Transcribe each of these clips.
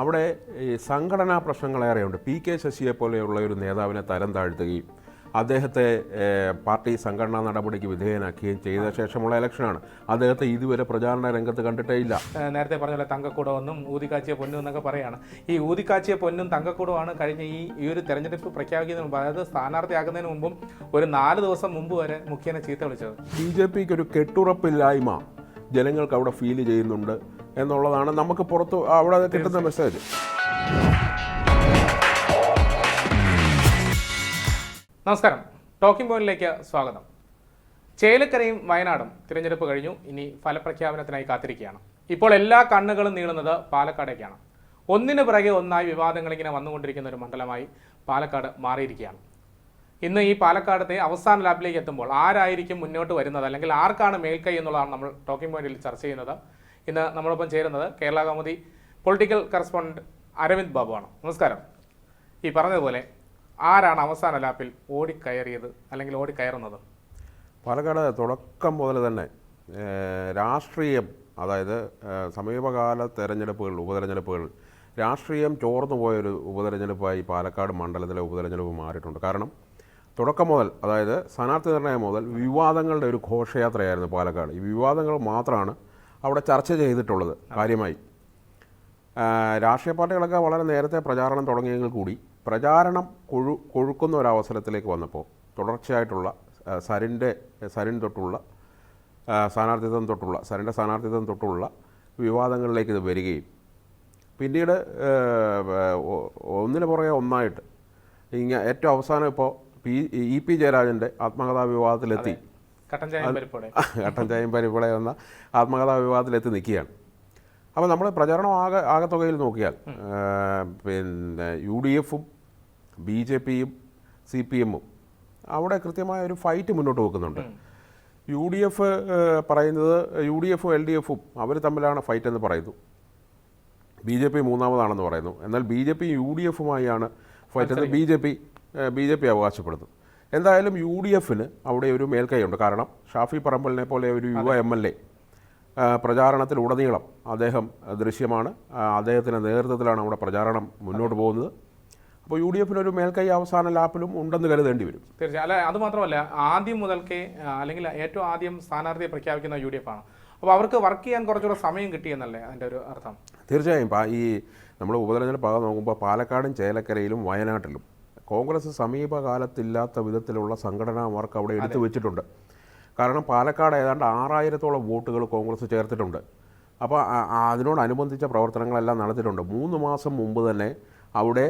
അവിടെ ഈ സംഘടനാ പ്രശ്നങ്ങളേറെയുണ്ട്. പി കെ ശശിയെ പോലെയുള്ള ഒരു നേതാവിനെ തരം താഴ്ത്തുകയും അദ്ദേഹത്തെ പാർട്ടി സംഘടനാ നടപടിക്ക് വിധേയനാക്കുകയും ചെയ്ത ശേഷമുള്ള ഇലക്ഷനാണ്. അദ്ദേഹത്തെ ഇതുവരെ പ്രചാരണ രംഗത്ത് കണ്ടിട്ടേ ഇല്ല നേരത്തെ പറഞ്ഞ പോലെ തങ്കക്കൂടമെന്നും ഊതിക്കാച്ചിയ പൊന്നും എന്നൊക്കെ പറയാണ്. ഈ ഊതിക്കാച്ചിയ പൊന്നും തങ്കക്കൂടമാണ് കഴിഞ്ഞ ഈ ഈ ഒരു തെരഞ്ഞെടുപ്പ് പ്രഖ്യാപിക്കുന്നതിന് മുമ്പ് അതായത് സ്ഥാനാർത്ഥിയാക്കുന്നതിന് മുമ്പും ഒരു നാല് ദിവസം മുമ്പ് വരെ മുഖ്യനെ ചീത്ത വിളിച്ചത്. ബി ജെ പിക്ക് ഒരു കെട്ടുറപ്പില്ലായ്മ ജനങ്ങൾക്ക് അവിടെ ഫീൽ ചെയ്യുന്നുണ്ട് എന്നുള്ളതാണ് നമുക്ക് പുറത്ത് അവിടെ കിട്ടുന്ന മെസ്സേജ് നമസ്കാരം. ടോക്കിംഗ് പോയിന്റിലേക്ക് സ്വാഗതം. ചേലക്കരയും വയനാടും തിരഞ്ഞെടുപ്പ് കഴിഞ്ഞു. ഇനി ഫലപ്രഖ്യാപനത്തിനായി കാത്തിരിക്കുകയാണ്. ഇപ്പോൾ എല്ലാ കണ്ണുകളും നീളുന്നത് പാലക്കാടേക്കാണ്. ഒന്നിനു പിറകെ ഒന്നായി വിവാദങ്ങൾ ഇങ്ങനെ വന്നുകൊണ്ടിരിക്കുന്ന ഒരു മണ്ഡലമായി പാലക്കാട് മാറിയിരിക്കുകയാണ്. ഇന്ന് ഈ പാലക്കാടത്തെ അവസാന ലാബിലേക്ക് എത്തുമ്പോൾ ആരായിരിക്കും മുന്നോട്ട് വരുന്നത്? അല്ലെങ്കിൽ ആർക്കാണ് മേൽക്കൈ എന്നുള്ളതാണ് നമ്മൾ ടോക്കിംഗ് പോയിന്റിൽ ചർച്ച ചെയ്യുന്നത്. ഇന്ന് നമ്മളൊപ്പം ചേരുന്നത് കേരള കൗമുദി പൊളിറ്റിക്കൽ കറസ്പോണ്ടന്റ് അരവിന്ദ് ബാബുവാണ്. നമസ്കാരം. ഈ പറഞ്ഞതുപോലെ ആരാണ് അവസാന ലാപ്പിൽ ഓടിക്കയറിയത് അല്ലെങ്കിൽ ഓടിക്കയറുന്നത്? പാലക്കാട് തുടക്കം മുതൽ തന്നെ രാഷ്ട്രീയം അതായത് സമീപകാല തെരഞ്ഞെടുപ്പുകൾ ഉപതെരഞ്ഞെടുപ്പുകൾ രാഷ്ട്രീയം ചോർന്നു പോയൊരു ഉപതെരഞ്ഞെടുപ്പായി പാലക്കാട് മണ്ഡലത്തിലെ ഉപതെരഞ്ഞെടുപ്പ് മാറിയിട്ടുണ്ട്. കാരണം തുടക്കം മുതൽ അതായത് സ്ഥാനാർത്ഥി നിർണയം മുതൽ വിവാദങ്ങളുടെ ഒരു ഘോഷയാത്രയായിരുന്നു പാലക്കാട്. ഈ വിവാദങ്ങൾ മാത്രമാണ് അവിടെ ചർച്ച ചെയ്തിട്ടുള്ളത് കാര്യമായി. രാഷ്ട്രീയ പാർട്ടികളൊക്കെ വളരെ നേരത്തെ പ്രചാരണം തുടങ്ങിയെങ്കിൽ കൂടി പ്രചാരണം കൊഴു കൊഴുക്കുന്ന ഒരവസരത്തിലേക്ക് വന്നപ്പോൾ തുടർച്ചയായിട്ടുള്ള സരിന്റെ സരിൻ തൊട്ടുള്ള സ്ഥാനാർത്ഥിത്വം തൊട്ടുള്ള സരിന്റെ സ്ഥാനാർത്ഥിത്വം തൊട്ടുള്ള വിവാദങ്ങളിലേക്ക് ഇത് വരികയും. പിന്നീട് ഒന്നിന് പുറകെ ഒന്നായിട്ട് ഇങ്ങ ഏറ്റവും അവസാനം ഇപ്പോൾ പി ഇ പി ജയരാജന്റെ ആത്മകഥാ വിവാദത്തിലെത്തി കട്ടൻ ചായ എന്ന ആത്മകഥാ വിവാദത്തിലെത്തി നിൽക്കുകയാണ്. അപ്പോൾ നമ്മൾ പ്രചരണം ആകെ ആകത്തുകയിൽ നോക്കിയാൽ പിന്നെ യു ഡി എഫും ബി ജെ പിയും സി പി എമ്മും അവിടെ കൃത്യമായ ഒരു ഫൈറ്റ് മുന്നോട്ട് വെക്കുന്നുണ്ട്. യു ഡി എഫ് പറയുന്നത് യു ഡി എഫും എൽ ഡി എഫും അവർ തമ്മിലാണ് ഫൈറ്റ് എന്ന് പറയുന്നു. ബി ജെ പി മൂന്നാമതാണെന്ന് പറയുന്നു. എന്നാൽ B J P U D എഫുമായാണ് fight. എന്ന് B J P B J P അവകാശപ്പെടുന്നു. എന്തായാലും യു ഡി എഫിന് അവിടെ ഒരു മേൽക്കൈയുണ്ട്. കാരണം ഷാഫി പറമ്പലിനെ പോലെ ഒരു യുവ എം എൽ എ പ്രചാരണത്തിലുടനീളം അദ്ദേഹം ദൃശ്യമാണ്. അദ്ദേഹത്തിന്റെ നേതൃത്വത്തിലാണ് അവിടെ പ്രചാരണം മുന്നോട്ട് പോകുന്നത്. അപ്പോൾ യു ഡി എഫിന് ഒരു മേൽക്കൈ അവസാന ലാപ്പിലും ഉണ്ടെന്ന് കരുതേണ്ടി വരും. തീർച്ചയായും. അല്ല അത് മാത്രമല്ല ആദ്യം മുതൽക്കേ അല്ലെങ്കിൽ ഏറ്റവും ആദ്യം സ്ഥാനാർത്ഥിയെ പ്രഖ്യാപിക്കുന്ന യു ഡി എഫ് ആണ് അപ്പോൾ അവർക്ക് വർക്ക് ചെയ്യാൻ കുറച്ചുകൂടെ സമയം കിട്ടിയെന്നല്ലേ അതിന്റെ ഒരു അർത്ഥം? തീർച്ചയായും. ഈ നമ്മൾ ഉപതെരഞ്ഞെടുപ്പ് ഭാഗം നോക്കുമ്പോൾ പാലക്കാടും ചേലക്കരയിലും വയനാട്ടിലും കോൺഗ്രസ് സമീപകാലത്തില്ലാത്ത വിധത്തിലുള്ള സംഘടനാ വർക്ക് അവിടെ എടുത്തു വെച്ചിട്ടുണ്ട്. കാരണം പാലക്കാട് ഏതാണ്ട് ആറായിരത്തോളം വോട്ടുകൾ കോൺഗ്രസ് ചേർത്തിട്ടുണ്ട്. അപ്പോൾ അതിനോടനുബന്ധിച്ച പ്രവർത്തനങ്ങളെല്ലാം നടത്തിയിട്ടുണ്ട്. മൂന്ന് മാസം മുമ്പ് തന്നെ അവിടെ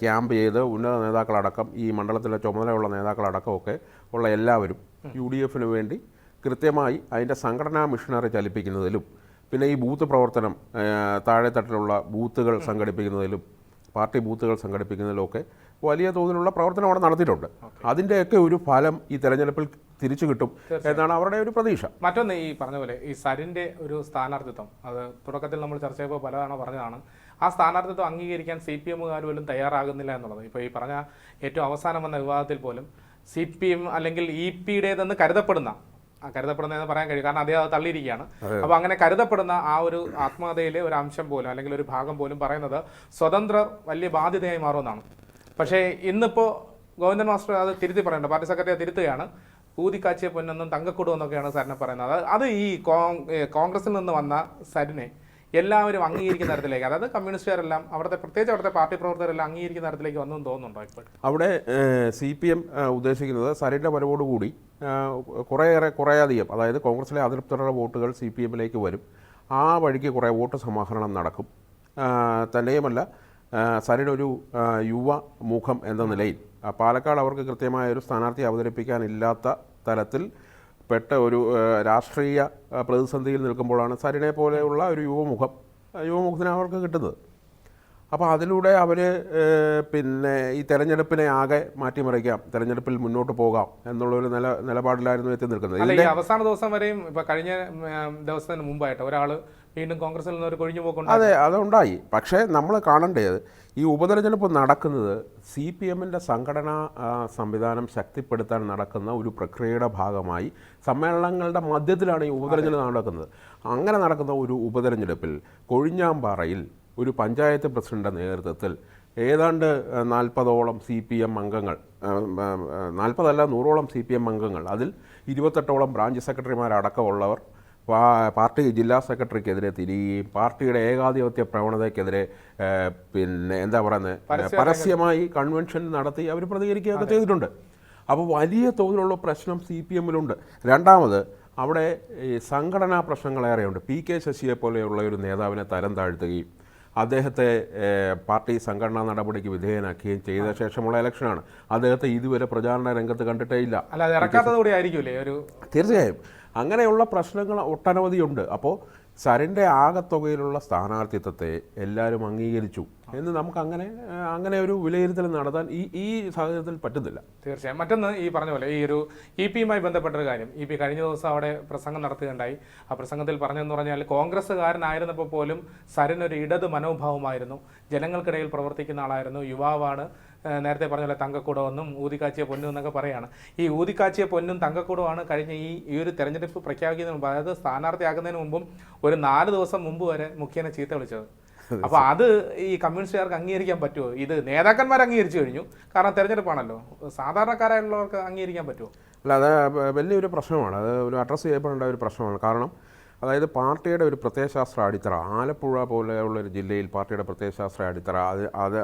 ക്യാമ്പ് ചെയ്ത് ഉന്നത നേതാക്കളടക്കം ഈ മണ്ഡലത്തിലെ ചുമതലയുള്ള നേതാക്കളടക്കമൊക്കെ ഉള്ള എല്ലാവരും യു ഡി എഫിന് വേണ്ടി കൃത്യമായി അതിന്റെ സംഘടനാ മിഷനറി ചലിപ്പിക്കുന്നതിലും പിന്നെ ഈ ബൂത്ത് പ്രവർത്തനം താഴെത്തട്ടിലുള്ള ബൂത്തുകൾ സംഘടിപ്പിക്കുന്നതിലും പാർട്ടി ബൂത്തുകൾ സംഘടിപ്പിക്കുന്നതിലുമൊക്കെ വലിയ തോതിലുള്ള പ്രവർത്തനം അവിടെ നടത്തിയിട്ടുണ്ട്. അതിന്റെയൊക്കെ ഒരു ഫലം ഈ തെരഞ്ഞെടുപ്പിൽ തിരിച്ചു കിട്ടും എന്നാണ് അവരുടെ ഒരു പ്രതീക്ഷ. മറ്റൊന്ന് ഈ പറഞ്ഞ പോലെ ഈ സരിന്റെ ഒരു സ്ഥാനാർത്ഥിത്വം അത് തുടക്കത്തിൽ നമ്മൾ ചർച്ച ചെയ്യുമ്പോൾ പലതവണ പറഞ്ഞതാണ് ആ സ്ഥാനാർത്ഥിത്വം അംഗീകരിക്കാൻ സി പി എമ്മുകാർ പോലും തയ്യാറാകുന്നില്ല എന്നുള്ളത്. ഇപ്പോൾ ഈ പറഞ്ഞ ഏറ്റവും അവസാനം വന്ന വിവാദത്തിൽ പോലും സി പി എം അല്ലെങ്കിൽ ഇ പിയുടേതെന്ന് കരുതപ്പെടുന്ന ആ കരുതപ്പെടുന്നതെന്ന് പറയാൻ കഴിയും കാരണം അദ്ദേഹം അത് തള്ളിയിരിക്കുകയാണ്. അപ്പോൾ അങ്ങനെ കരുതപ്പെടുന്ന ആ ഒരു ആത്മകഥയിലെ ഒരു അംശം പോലും അല്ലെങ്കിൽ ഒരു ഭാഗം പോലും പറയുന്നത് സ്വതന്ത്രർ വലിയ ബാധ്യതയായി മാറുമെന്നാണ്. പക്ഷേ ഇന്നിപ്പോൾ ഗോവിന്ദൻ മാസ്റ്റർ അത് തിരുത്തി പറയേണ്ട പാർട്ടി സെക്രട്ടറി തിരുത്തുകയാണ്. ഊതിക്കാച്ചിയ പൊന്നെന്നും തങ്കക്കുടം എന്നൊക്കെയാണ് സാറിനെ പറയുന്നത്. അത് ഈ കോൺഗ്രസിൽ നിന്ന് വന്ന സരിനെ എല്ലാവരും അംഗീകരിക്കുന്ന തരത്തിലേക്ക് അതായത് കമ്മ്യൂണിസ്റ്റുകാരെല്ലാം അവിടുത്തെ പ്രത്യേകിച്ച് അവിടുത്തെ പാർട്ടി പ്രവർത്തകരെല്ലാം അംഗീകരിക്കുന്ന തരത്തിലേക്ക് വന്നു തോന്നുന്നുണ്ടോ ഇപ്പോൾ അവിടെ സി പി എം ഉദ്ദേശിക്കുന്നത് സരിന്റെ വരവോടുകൂടി കുറേയേറെ കുറേയധികം അതായത് കോൺഗ്രസിലെ അതൃപ്തരുടെ വോട്ടുകൾ സി പി എമ്മിലേക്ക് വരും. ആ വഴിക്ക് കുറേ വോട്ട് സമാഹരണം നടക്കും. തന്നെയുമല്ല ഏഹ്, ഒരു യുവ മുഖം എന്ന നിലയിൽ പാലക്കാട് അവർക്ക് കൃത്യമായ ഒരു സ്ഥാനാർത്ഥി അവതരിപ്പിക്കാനില്ലാത്ത തരത്തിൽ പെട്ട ഒരു രാഷ്ട്രീയ പ്രതിസന്ധിയിൽ നിൽക്കുമ്പോഴാണ് സരിനെ പോലെയുള്ള ഒരു യുവമുഖം യുവമുഖത്തിന് അവർക്ക് കിട്ടുന്നത്. അപ്പോൾ അതിലൂടെ അവർ പിന്നെ ഈ തെരഞ്ഞെടുപ്പിനെ ആകെ മാറ്റിമറിക്കാം തെരഞ്ഞെടുപ്പിൽ മുന്നോട്ട് പോകാം എന്നുള്ളൊരു നില നിലപാടിലായിരുന്നു എത്തി നിൽക്കുന്നത്. അവസാന ദിവസം വരെയും ഇപ്പോൾ കഴിഞ്ഞ ദിവസത്തിന് മുമ്പായിട്ട് ഒരാൾ വീണ്ടും കോൺഗ്രസിൽ നിന്ന് ഒരു കൊഴിഞ്ഞു പോക്കുണ്ട് അതെ അതുണ്ടായി പക്ഷേ നമ്മൾ കാണേണ്ടത് ഈ ഉപതെരഞ്ഞെടുപ്പ് നടക്കുന്നത് സി പി എമ്മിന്റെ സംഘടനാ സംവിധാനം ശക്തിപ്പെടുത്താൻ നടക്കുന്ന ഒരു പ്രക്രിയയുടെ ഭാഗമായി സമ്മേളനങ്ങളുടെ മധ്യത്തിലാണ് ഈ ഉപതെരഞ്ഞെടുപ്പ് നടക്കുന്നത്. അങ്ങനെ നടക്കുന്ന ഒരു ഉപതെരഞ്ഞെടുപ്പിൽ കൊഴിഞ്ഞാമ്പാറയിൽ ഒരു പഞ്ചായത്ത് പ്രസിഡന്റെ നേതൃത്വത്തിൽ ഏതാണ്ട് നാൽപ്പതോളം സി പി എം അംഗങ്ങൾ നാൽപ്പതല്ല നൂറോളം സി പി എം അംഗങ്ങൾ അതിൽ ഇരുപത്തെട്ടോളം ബ്രാഞ്ച് സെക്രട്ടറിമാരടക്കമുള്ളവർ പാർട്ടി ജില്ലാ സെക്രട്ടറിക്കെതിരെ തിരിയുകയും പാർട്ടിയുടെ ഏകാധിപത്യ പ്രവണതയ്ക്കെതിരെ പിന്നെ എന്താ പറയുന്നത് പരസ്യമായി കൺവെൻഷൻ നടത്തി അവർ പ്രതികരിക്കുകയൊക്കെ ചെയ്തിട്ടുണ്ട്. അപ്പോൾ വലിയ തോതിലുള്ള പ്രശ്നം സി പി എമ്മിലുണ്ട്. രണ്ടാമത് അവിടെ ഈ സംഘടനാ പ്രശ്നങ്ങളേറെയുണ്ട്. പി കെ ശശിയെ പോലെയുള്ള ഒരു നേതാവിനെ തരം താഴ്ത്തുകയും അദ്ദേഹത്തെ പാർട്ടി സംഘടനാ നടപടിക്ക് വിധേയനാക്കുകയും ചെയ്ത ശേഷമുള്ള ഇലക്ഷനാണ്. അദ്ദേഹത്തെ ഇതുവരെ പ്രചാരണ രംഗത്ത് കണ്ടിട്ടേ ഇല്ല. തീർച്ചയായും. അങ്ങനെയുള്ള പ്രശ്നങ്ങൾ ഒട്ടനവധിയുണ്ട്. അപ്പോൾ സരിന്റെ ആകത്തുകയിലുള്ള സ്ഥാനാർത്ഥിത്വത്തെ എല്ലാവരും അംഗീകരിച്ചു എന്ന് നമുക്ക് അങ്ങനെ അങ്ങനെ ഒരു വിലയിരുത്തൽ നടത്താൻ ഈ ഈ സാഹചര്യത്തിൽ പറ്റുന്നില്ല. തീർച്ചയായും. മറ്റൊന്ന് ഈ പറഞ്ഞ പോലെ ഈ ഒരു ഇ പിയുമായി ബന്ധപ്പെട്ടൊരു കാര്യം. ഇ പി കഴിഞ്ഞ ദിവസം അവിടെ പ്രസംഗം നടത്തുകയുണ്ടായി. ആ പ്രസംഗത്തിൽ പറഞ്ഞതെന്ന് പറഞ്ഞാൽ കോൺഗ്രസ്സുകാരനായിരുന്നപ്പോൾ പോലും സരൻ ഒരു ഇടത് മനോഭാവമായിരുന്നു. ജനങ്ങൾക്കിടയിൽ പ്രവർത്തിക്കുന്ന ആളായിരുന്നു. യുവാവാണ്. നേരത്തെ പറഞ്ഞ പോലെ തങ്കക്കൂടമെന്നും ഊതിക്കാച്ചിയ പൊന്നും എന്നൊക്കെ പറയുകയാണ് ഈ ഊതിക്കാച്ചിയ പൊന്നും തങ്കക്കൂടമാണ് കഴിഞ്ഞ ഈ ഈ ഒരു തെരഞ്ഞെടുപ്പ് പ്രഖ്യാപിക്കുന്നതിന് മുമ്പ് അതായത് സ്ഥാനാർത്ഥിയാക്കുന്നതിന് മുമ്പും ഒരു നാല് ദിവസം മുമ്പ് വരെ മുഖ്യനെ ചീത്ത വിളിച്ചത്. അപ്പൊ അത് ഈ കമ്മ്യൂണിസ്റ്റുകാർക്ക് അംഗീകരിക്കാൻ പറ്റുമോ? ഇത് നേതാക്കന്മാർ അംഗീകരിച്ചു കഴിഞ്ഞു. കാരണം തെരഞ്ഞെടുപ്പാണല്ലോ. സാധാരണക്കാരായുള്ളവർക്ക് അംഗീകരിക്കാൻ പറ്റുമോ? അല്ല അത് വലിയൊരു പ്രശ്നമാണ്. അത് ഒരു അഡ്രസ്സ് ചെയ്യപ്പെടേണ്ട ഒരു പ്രശ്നമാണ്. കാരണം അതായത് പാർട്ടിയുടെ ഒരു പ്രത്യയശാസ്ത്ര അടിത്തറ ആലപ്പുഴ പോലെയുള്ള ഒരു ജില്ലയിൽ പാർട്ടിയുടെ പ്രത്യയശാസ്ത്ര അടിത്തറ അത് അത്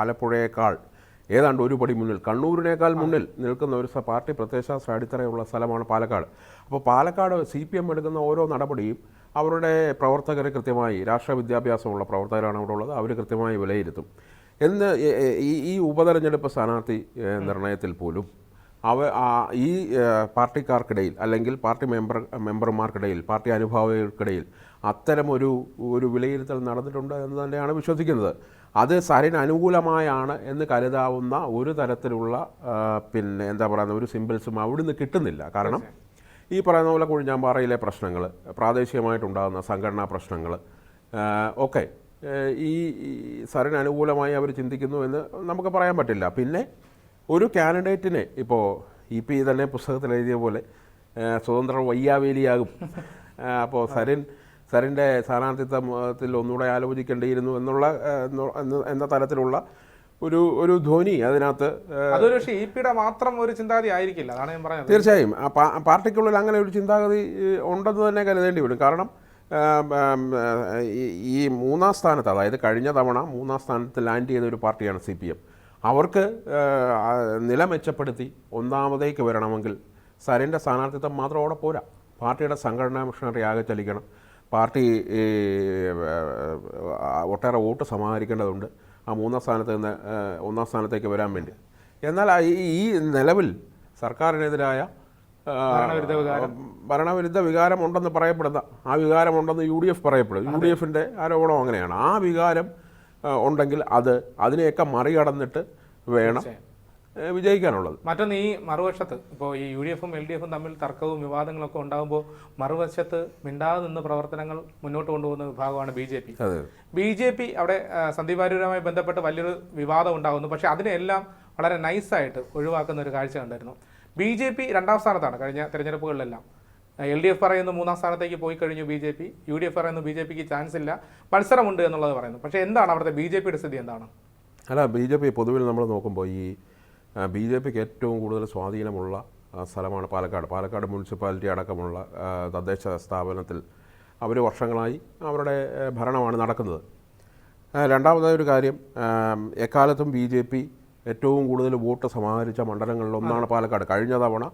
ആലപ്പുഴയേക്കാൾ ഏതാണ്ട് ഒരു പടി മുന്നിൽ. കണ്ണൂരിനേക്കാൾ മുന്നിൽ നിൽക്കുന്ന ഒരു പാർട്ടി പ്രത്യയശാസ്ത്ര അടിത്തറയുള്ള സ്ഥലമാണ് പാലക്കാട്. അപ്പോൾ പാലക്കാട് സി പി എം എടുക്കുന്ന ഓരോ നടപടിയും അവരുടെ പ്രവർത്തകർ കൃത്യമായി രാഷ്ട്രീയ വിദ്യാഭ്യാസമുള്ള പ്രവർത്തകരാണ് അവിടെ ഉള്ളത് അവർ കൃത്യമായി വിലയിരുത്തും. എന്ന് ഈ- ഈ- ഉപതെരഞ്ഞെടുപ്പ് സ്ഥാനാർത്ഥി നിർണയത്തിൽ പോലും അവ ഈ പാർട്ടിക്കാർക്കിടയിൽ അല്ലെങ്കിൽ പാർട്ടി മെമ്പർ മെമ്പർമാർക്കിടയിൽ പാർട്ടി അനുഭാവികൾക്കിടയിൽ അത്തരമൊരു ഒരു വിലയിരുത്തൽ നടന്നിട്ടുണ്ട് എന്ന് തന്നെയാണ് വിശ്വസിക്കുന്നത്. അത് സരിന് അനുകൂലമായാണ് എന്ന് കരുതാവുന്ന ഒരു തരത്തിലുള്ള പിന്നെ എന്താ പറയുന്ന ഒരു സിമ്പിൾസും അവിടുന്ന് കിട്ടുന്നില്ല. കാരണം ഈ പറയുന്ന പോലെ കുഴിഞ്ഞാമ്പാറയിലെ പ്രശ്നങ്ങൾ പ്രാദേശികമായിട്ടുണ്ടാകുന്ന സംഘടനാ പ്രശ്നങ്ങൾ ഒക്കെ ഈ സാറിന് അനുകൂലമായി അവർ ചിന്തിക്കുന്നു എന്ന് നമുക്ക് പറയാൻ പറ്റില്ല. പിന്നെ ഒരു കാൻഡിഡേറ്റിനെ ഇപ്പോൾ ഇ പി തന്നെ പുസ്തകത്തിൽ എഴുതിയ പോലെ സ്വതന്ത്ര വയ്യാവേലിയാകും. അപ്പോൾ സരിൻ സരിന്റെ സ്ഥാനാർത്ഥിത്വത്തിൽ ഒന്നുകൂടെ ആലോചിക്കേണ്ടിയിരുന്നു എന്നുള്ള എന്ന- തരത്തിലുള്ള ഒരു ഒരു ധ്വനി അതിനകത്ത് ഏഹ്, അതൊരു പക്ഷേ ഇ പിയുടെ മാത്രം ഒരു ചിന്താഗതി ആയിരിക്കില്ല അതാണ് ഞാൻ പറഞ്ഞത് തീർച്ചയായും. പാർട്ടിക്കുള്ളിൽ അങ്ങനെ ഒരു ചിന്താഗതി ഉണ്ടെന്ന് തന്നെ കരുതേണ്ടി വരും. കാരണം ഈ- മൂന്നാം സ്ഥാനത്ത് അതായത് കഴിഞ്ഞ തവണ മൂന്നാം സ്ഥാനത്ത് ലാൻഡ് ചെയ്ത ഒരു പാർട്ടിയാണ് സി പി എം. അവർക്ക് നില മെച്ചപ്പെടുത്തി ഒന്നാമതേക്ക് വരണമെങ്കിൽ സരിന്റെ സ്ഥാനാർത്ഥിത്വം മാത്രം അവിടെ പോരാ. പാർട്ടിയുടെ സംഘടനാ മിഷണറി ആകെ ചലിക്കണം. പാർട്ടി ഒട്ടേറെ വോട്ട് സമാഹരിക്കേണ്ടതുണ്ട് ആ മൂന്നാം സ്ഥാനത്ത് നിന്ന് ഒന്നാം സ്ഥാനത്തേക്ക് വരാൻ വേണ്ടി. എന്നാൽ ഈ നിലവിൽ സർക്കാരിനെതിരായ ഭരണവിരുദ്ധ വികാരം. ഉണ്ടെന്ന് പറയപ്പെടുന്ന ആ വികാരം ഉണ്ടെന്ന് യു ഡി എഫ് പറയപ്പെടും. യു ഡി എഫിന്റെ ആരോപണം അങ്ങനെയാണ്. ആ വികാരം ഉണ്ടെങ്കിൽ അത് അതിനെയൊക്കെ മറികടന്നിട്ട് വേണം വിജയിക്കാനുള്ളത്. മറ്റൊന്ന് ഈ മറുവശത്ത് ഇപ്പോൾ ഈ യു ഡി എഫും എൽ ഡി എഫും തമ്മിൽ തർക്കവും വിവാദങ്ങളൊക്കെ ഉണ്ടാകുമ്പോൾ മറുവശത്ത് മിണ്ടാതെ നിന്ന് പ്രവർത്തനങ്ങൾ മുന്നോട്ട് കൊണ്ടുപോകുന്ന വിഭാഗമാണ് ബി ജെ പി. അതെ. ബി ജെ പി അവിടെ സന്ദീപ് വാര്യരുമായി ബന്ധപ്പെട്ട് വലിയൊരു വിവാദം ഉണ്ടാകുന്നു. പക്ഷേ അതിനെല്ലാം വളരെ നൈസായിട്ട് ഒഴിവാക്കുന്ന ഒരു കാഴ്ച കണ്ടായിരുന്നു. ബി ജെ പി രണ്ടാം സ്ഥാനത്താണ് കഴിഞ്ഞ തെരഞ്ഞെടുപ്പുകളിലെല്ലാം. എൽ ഡി എഫ് പറയുന്നു മൂന്നാം സ്ഥാനത്തേക്ക് പോയി കഴിഞ്ഞു B J P. U D F പറയുന്നു ബി ജെ പിക്ക് ചാൻസ് ഇല്ല. മത്സരമുണ്ട് എന്നുള്ളത് പറയുന്നു. പക്ഷേ എന്താണ് അവിടുത്തെ ബി ജെ പിയുടെ സ്ഥിതി എന്താണ്? അല്ല ബി ജെ പി പൊതുവിൽ നമ്മൾ നോക്കുമ്പോൾ ഈ ബി ജെ പിക്ക് ഏറ്റവും കൂടുതൽ സ്വാധീനമുള്ള സ്ഥലമാണ് പാലക്കാട്. പാലക്കാട് മുനിസിപ്പാലിറ്റി അടക്കമുള്ള തദ്ദേശ സ്ഥാപനത്തിൽ അവർ വർഷങ്ങളായി അവരുടെ ഭരണമാണ് നടക്കുന്നത്. രണ്ടാമതായ ഒരു കാര്യം എക്കാലത്തും ബി ജെ പി ഏറ്റവും കൂടുതൽ വോട്ട് സമാഹരിച്ച മണ്ഡലങ്ങളിലൊന്നാണ് പാലക്കാട്. കഴിഞ്ഞ തവണ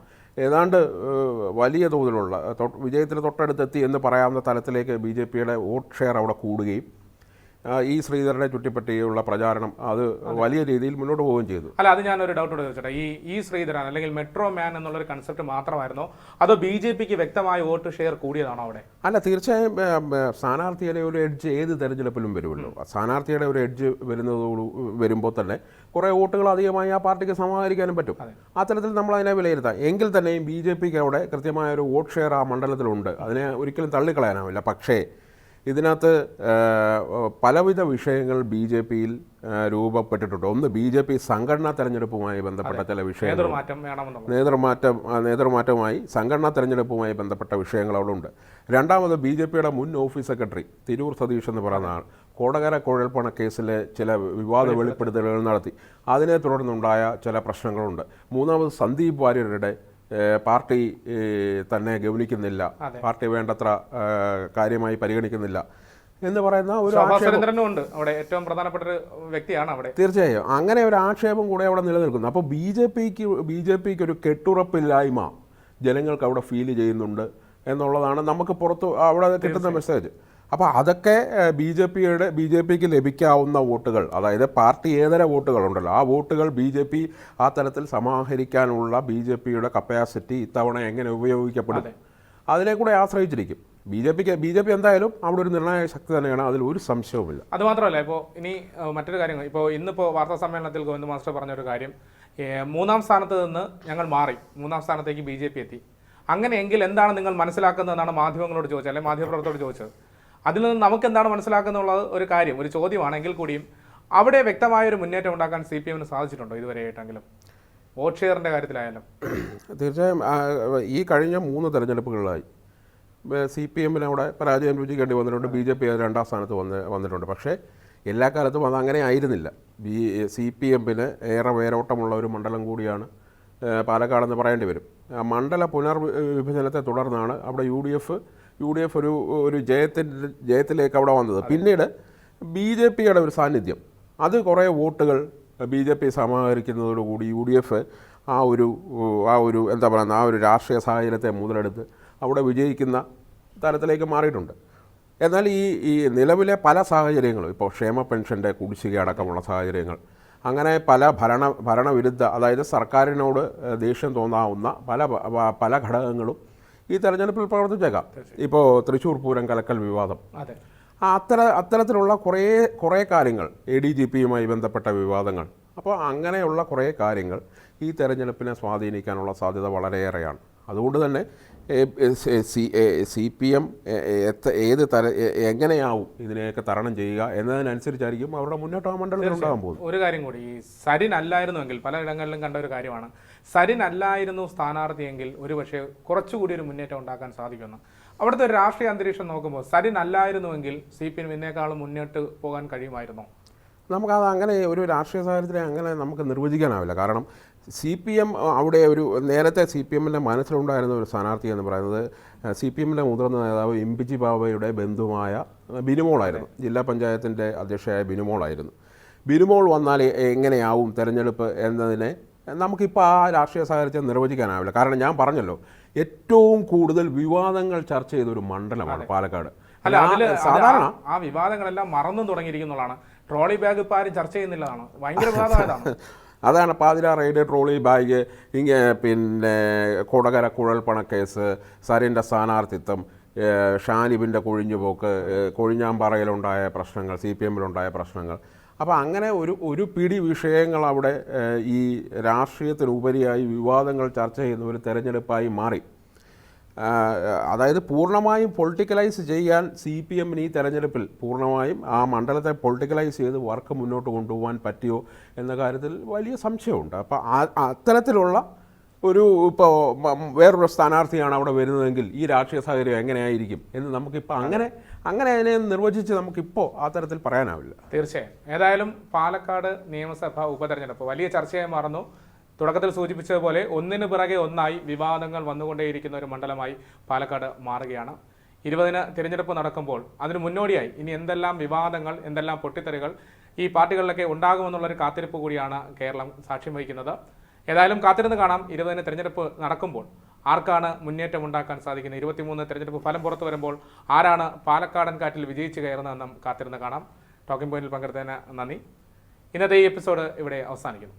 ഏതാണ്ട് വലിയ തോതിലുള്ള വിജയത്തിന് തൊട്ടടുത്തെത്തി എന്ന് പറയാവുന്ന തലത്തിലേക്ക് ബി ജെ പിയുടെ വോട്ട് ഷെയർ അവിടെ കൂടുകയും ഈ ശ്രീധരനെ ചുറ്റിപ്പറ്റിയുള്ള പ്രചാരണം അത് വലിയ രീതിയിൽ മുന്നോട്ട് പോവുകയും ചെയ്തു. അല്ല അത് ഞാനൊരു ഡൗട്ട് ചോദിച്ചോട്ടെ. ഈ ഈ ശ്രീധരൻ അല്ലെങ്കിൽ മെട്രോ മാൻ എന്നുള്ളൊരു കൺസെപ്റ്റ് മാത്രമായിരുന്നോ? അതോ ബി ജെ പിക്ക് വ്യക്തമായ വോട്ട് ഷെയർ കൂടിയതാണോ അവിടെ? അല്ല തീർച്ചയായും സ്ഥാനാർത്ഥിയുടെ ഒരു എഡ്ജ് ഏത് തെരഞ്ഞെടുപ്പിലും വരുമല്ലോ. സ്ഥാനാർത്ഥിയുടെ ഒരു എഡ്ജ് വരുന്നതോട് വരുമ്പോൾ തന്നെ കുറേ വോട്ടുകൾ അധികമായി ആ പാർട്ടിക്ക് സമാഹരിക്കാനും പറ്റും. അത്തരത്തിൽ നമ്മൾ അതിനെ വിലയിരുത്താം. എങ്കിൽ തന്നെയും ബി ജെ പിക്ക് അവിടെ കൃത്യമായ ഒരു വോട്ട് ഷെയർ ആ മണ്ഡലത്തിലുണ്ട്. അതിനെ ഒരിക്കലും തള്ളിക്കളയാനാവില്ല. പക്ഷേ ഇതിനകത്ത് പലവിധ വിഷയങ്ങൾ ബി ജെ പിയിൽ രൂപപ്പെട്ടിട്ടുണ്ട്. ഒന്ന് ബി ജെ പി സംഘടനാ തെരഞ്ഞെടുപ്പുമായി ബന്ധപ്പെട്ട ചില വിഷയങ്ങൾ. നേതൃമാറ്റം നേതൃമാറ്റവുമായി സംഘടനാ തെരഞ്ഞെടുപ്പുമായി ബന്ധപ്പെട്ട വിഷയങ്ങൾ അവിടെ ഉണ്ട്. രണ്ടാമത് ബി ജെ പിയുടെ മുൻ ഓഫീസ് സെക്രട്ടറി തിരൂർ സതീഷ് എന്ന് പറയുന്ന ആൾ കോടകര കുഴൽപ്പണ കേസിലെ ചില വിവാദ വെളിപ്പെടുത്തലുകൾ നടത്തി. അതിനെ തുടർന്നുണ്ടായ ചില പ്രശ്നങ്ങളുണ്ട്. മൂന്നാമത് സന്ദീപ് വാര്യരുടെ പാർട്ടി തന്നെ ഗൗനിക്കുന്നില്ല. പാർട്ടി വേണ്ടത്ര കാര്യമായി പരിഗണിക്കുന്നില്ല. എന്ന് പറയുന്ന ഒരു ഉണ്ട്. അവിടെ ഏറ്റവും പ്രധാനപ്പെട്ട ഒരു വ്യക്തിയാണ് അവിടെ. തീർച്ചയായും. അങ്ങനെ ഒരു ആക്ഷേപം കൂടെ അവിടെ നിലനിൽക്കുന്നു. അപ്പോൾ ബി ജെ പിക്ക് ബി ജെ പിക്ക് ഒരു കെട്ടുറപ്പില്ലായ്മ ജനങ്ങൾക്ക് അവിടെ ഫീൽ ചെയ്യുന്നുണ്ട് എന്നുള്ളതാണ് നമുക്ക് പുറത്ത് അവിടെ കിട്ടുന്ന മെസ്സേജ് അപ്പോൾ അതൊക്കെ ബി ജെ പിയുടെ ബി ജെ പിക്ക് ലഭിക്കാവുന്ന വോട്ടുകൾ അതായത് പാർട്ടി ഏതര വോട്ടുകളുണ്ടല്ലോ ആ വോട്ടുകൾ ബി ജെ പി ആ തരത്തിൽ സമാഹരിക്കാനുള്ള ബി ജെ പിയുടെ കപ്പാസിറ്റി ഇത്തവണ എങ്ങനെ ഉപയോഗിക്കപ്പെടും? അതിനെ കൂടെ ആശ്രയിച്ചിരിക്കും. ബി ജെ പിക്ക് ബി ജെ പി എന്തായാലും അവിടെ ഒരു നിർണായക ശക്തി തന്നെയാണ് അതിൽ ഒരു സംശയവുമില്ല. അത് മാത്രമല്ല ഇപ്പോൾ ഇനി മറ്റൊരു കാര്യം ഇപ്പോൾ ഇന്നിപ്പോൾ വാർത്താ സമ്മേളനത്തിൽ ഗോവിന്ദ് മാസ്റ്റർ പറഞ്ഞൊരു കാര്യം മൂന്നാം സ്ഥാനത്ത് നിന്ന് ഞങ്ങൾ മാറി മൂന്നാം സ്ഥാനത്തേക്ക് ബി ജെ പി എത്തി. അങ്ങനെയെങ്കിൽ എന്താണ് നിങ്ങൾ മനസ്സിലാക്കുന്നതെന്നാണ് മാധ്യമങ്ങളോട് ചോദിച്ചത് അല്ലെങ്കിൽ മാധ്യമപ്രവർത്തകരോട് ചോദിച്ചത്? അതിൽ നിന്ന് നമുക്ക് എന്താണ് മനസ്സിലാക്കുന്നുള്ളത്? ഒരു കാര്യം ഒരു ചോദ്യമാണെങ്കിൽ കൂടിയും അവിടെ വ്യക്തമായ ഒരു മുന്നേറ്റം ഉണ്ടാക്കാൻ സി പി എമ്മിന് സാധിച്ചിട്ടുണ്ടോ ഇതുവരെയായിട്ടെങ്കിലും? വോട്ട് ഷെയറിന്റെ കാര്യത്തിലായാലും. തീർച്ചയായും ഈ കഴിഞ്ഞ മൂന്ന് തെരഞ്ഞെടുപ്പുകളിലായി സി പി എമ്മിന് അവിടെ പരാജയം രുചിക്കേണ്ടി വന്നിട്ടുണ്ട്. ബി ജെ പി രണ്ടാം സ്ഥാനത്ത് വന്ന് വന്നിട്ടുണ്ട്. പക്ഷേ എല്ലാ കാലത്തും അത് അങ്ങനെ ആയിരുന്നില്ല. ബി സി പി എമ്മിന് ഏറെ വേരോട്ടമുള്ള ഒരു മണ്ഡലം കൂടിയാണ് പാലക്കാടെന്ന് പറയേണ്ടി വരും. മണ്ഡല പുനർവിഭജനത്തെ തുടർന്നാണ് അവിടെ U D F U D F ഒരു ഒരു ജയത്തിന്റെ ജയത്തിലേക്ക് അവിടെ വന്നത്. പിന്നീട് ബി ജെ പിയുടെ ഒരു സാന്നിധ്യം. അത് കുറേ വോട്ടുകൾ ബി ജെ പി സമാഹരിക്കുന്നതോടുകൂടി യു ഡി എഫ് ആ ഒരു ആ ഒരു എന്താ പറയുന്നത് ആ ഒരു രാഷ്ട്രീയ സാഹചര്യത്തെ മുതലെടുത്ത് അവിടെ വിജയിക്കുന്ന തരത്തിലേക്ക് മാറിയിട്ടുണ്ട്. എന്നാൽ ഈ ഈ നിലവിലെ പല സാഹചര്യങ്ങളും ഇപ്പോൾ ക്ഷേമ പെൻഷന്റെ കുടിശ്ശിക അടക്കമുള്ള സാഹചര്യങ്ങൾ അങ്ങനെ പല ഭരണ ഭരണവിരുദ്ധ അതായത് സർക്കാരിനോട് ദേഷ്യം തോന്നാവുന്ന പല പല ഘടകങ്ങളും ഈ തെരഞ്ഞെടുപ്പിൽ പ്രവർത്തിച്ചേക്കാം. ഇപ്പോൾ തൃശ്ശൂർ പൂരം കലക്കൽ വിവാദം. അതെ. അത്തര അത്തരത്തിലുള്ള കുറേ കുറേ കാര്യങ്ങൾ എ ഡി ജി പിയുമായി ബന്ധപ്പെട്ട വിവാദങ്ങൾ. അപ്പോൾ അങ്ങനെയുള്ള കുറേ കാര്യങ്ങൾ ഈ തെരഞ്ഞെടുപ്പിനെ സ്വാധീനിക്കാനുള്ള സാധ്യത വളരെയേറെയാണ്. അതുകൊണ്ട് തന്നെ സി സി പി എം ഏത് തര എങ്ങനെയാവും ഇതിനെയൊക്കെ തരണം ചെയ്യുക എന്നതിനനുസരിച്ചായിരിക്കും അവരുടെ മുന്നോട്ട് മണ്ഡലത്തിൽ ഉണ്ടാകാൻ പോകുന്നത്. ഒരു കാര്യം കൂടി ഈ സരിൻ അല്ലായിരുന്നുവെങ്കിൽ പലയിടങ്ങളിലും കണ്ട ഒരു കാര്യമാണ്. സരിൻ അല്ലായിരുന്നു സ്ഥാനാർത്ഥിയെങ്കിൽ ഒരുപക്ഷെ കുറച്ചുകൂടി ഒരു മുന്നേറ്റം ഉണ്ടാക്കാൻ സാധിക്കുമെന്ന്. അവിടുത്തെ ഒരു രാഷ്ട്രീയ അന്തരീക്ഷം നോക്കുമ്പോൾ സരിൻ അല്ലായിരുന്നുവെങ്കിൽ സി പി എം ഇന്നേക്കാളും മുന്നോട്ട് പോകാൻ കഴിയുമായിരുന്നോ? നമുക്കത് അങ്ങനെ ഒരു രാഷ്ട്രീയ സാഹചര്യത്തിൽ അങ്ങനെ നമുക്ക് നിർവചിക്കാനാവില്ല. കാരണം സി പി എം അവിടെ ഒരു നേരത്തെ സി പി എമ്മിന്റെ മനസ്സിലുണ്ടായിരുന്ന ഒരു സ്ഥാനാർത്ഥി എന്ന് പറയുന്നത് സി പി എമ്മിന്റെ മുതിർന്ന നേതാവ് ഇമ്പിച്ചി ബാബയുടെ ബന്ധുവായ ബിനുമോളായിരുന്നു. ജില്ലാ പഞ്ചായത്തിന്റെ അധ്യക്ഷയായ ബിനുമോളായിരുന്നു. ബിനുമോൾ വന്നാൽ എങ്ങനെയാവും തെരഞ്ഞെടുപ്പ് എന്നതിനെ നമുക്കിപ്പോൾ ആ രാഷ്ട്രീയ സാഹചര്യത്തെ നിർവചിക്കാനാവില്ല. കാരണം ഞാൻ പറഞ്ഞല്ലോ ഏറ്റവും കൂടുതൽ വിവാദങ്ങൾ ചർച്ച ചെയ്ത ഒരു മണ്ഡലമാണ് പാലക്കാട്. അല്ല അതിൽ സാധാരണ ആ- വിവാദങ്ങളെല്ലാം മറന്നു തുടങ്ങിയിരിക്കുന്നതാണ് ട്രോളി ബാഗ് ഇപ്പം ആരും ചർച്ച ചെയ്യുന്നില്ലതാണ്? ഭയങ്കര വിവാദമായതാണ്? അതാണ് പാതിര റെയ്ഡ് ട്രോളി ബാഗ് ഇങ്ങനെ പിന്നെ കൊടകര കുഴൽപ്പണ കേസ് സരിന്റെ സ്ഥാനാർത്ഥിത്വം ഷാനിബിന്റെ കൊഴിഞ്ഞുപോക്ക് കൊഴിഞ്ഞാമ്പാറയിലുണ്ടായ പ്രശ്നങ്ങൾ സി പി എമ്മിലുണ്ടായ പ്രശ്നങ്ങൾ അപ്പോൾ അങ്ങനെ ഒരു ഒരു പിടി വിഷയങ്ങൾ അവിടെ ഈ രാഷ്ട്രീയത്തിനുപരിയായി വിവാദങ്ങൾ ചർച്ച ചെയ്യുന്ന ഒരു തെരഞ്ഞെടുപ്പായി മാറി. അതായത് പൂർണമായും പൊളിറ്റിക്കലൈസ് ചെയ്യാൻ സി പി എമ്മിന് ഈ തെരഞ്ഞെടുപ്പിൽ പൂർണമായും ആ മണ്ഡലത്തെ പൊളിറ്റിക്കലൈസ് ചെയ്ത് വർക്ക് മുന്നോട്ട് കൊണ്ടുപോകാൻ പറ്റിയോ എന്ന കാര്യത്തിൽ വലിയ സംശയമുണ്ട്. അപ്പോൾ അത്തരത്തിലുള്ള ഒരു ഇപ്പോൾ വേറൊരു സ്ഥാനാർത്ഥിയാണ് അവിടെ വരുന്നതെങ്കിൽ ഈ രാഷ്ട്രീയ സാഹചര്യം എങ്ങനെയായിരിക്കും എന്ന് നമുക്കിപ്പോൾ അങ്ങനെ അങ്ങനെ അതിനെ നിർവചിച്ച് നമുക്കിപ്പോൾ ആ തരത്തിൽ പറയാനാവില്ല. തീർച്ചയായും. ഏതായാലും പാലക്കാട് നിയമസഭ ഉപതെരഞ്ഞെടുപ്പ് വലിയ ചർച്ചയായി മാറുന്നു. തുടക്കത്തിൽ സൂചിപ്പിച്ചതുപോലെ ഒന്നിന് പിറകെ ഒന്നായി വിവാദങ്ങൾ വന്നുകൊണ്ടേയിരിക്കുന്ന ഒരു മണ്ഡലമായി പാലക്കാട് മാറുകയാണ്. ഇരുപതിന് തിരഞ്ഞെടുപ്പ് നടക്കുമ്പോൾ അതിന് മുന്നോടിയായി ഇനി എന്തെല്ലാം വിവാദങ്ങൾ എന്തെല്ലാം പൊട്ടിത്തെറികൾ ഈ പാർട്ടികളിലൊക്കെ ഉണ്ടാകുമെന്നുള്ളൊരു കാത്തിരിപ്പ് കൂടിയാണ് കേരളം സാക്ഷ്യം വഹിക്കുന്നത്. ഏതായാലും കാത്തിരുന്ന് കാണാം. ഇരുപതിന് തിരഞ്ഞെടുപ്പ് നടക്കുമ്പോൾ ആർക്കാണ് മുന്നേറ്റം ഉണ്ടാക്കാൻ സാധിക്കുന്നത്? ഇരുപത്തിമൂന്ന് തിരഞ്ഞെടുപ്പ് ഫലം പുറത്തു വരുമ്പോൾ ആരാണ് പാലക്കാടൻ കാറ്റിൽ വിജയിച്ചു കയറുന്നതെന്നും കാത്തിരുന്ന് കാണാം. ടോക്കിംഗ് പോയിന്റിൽ പങ്കെടുത്തതിന് നന്ദി. ഇന്നത്തെ ഈ എപ്പിസോഡ് ഇവിടെ അവസാനിക്കുന്നു.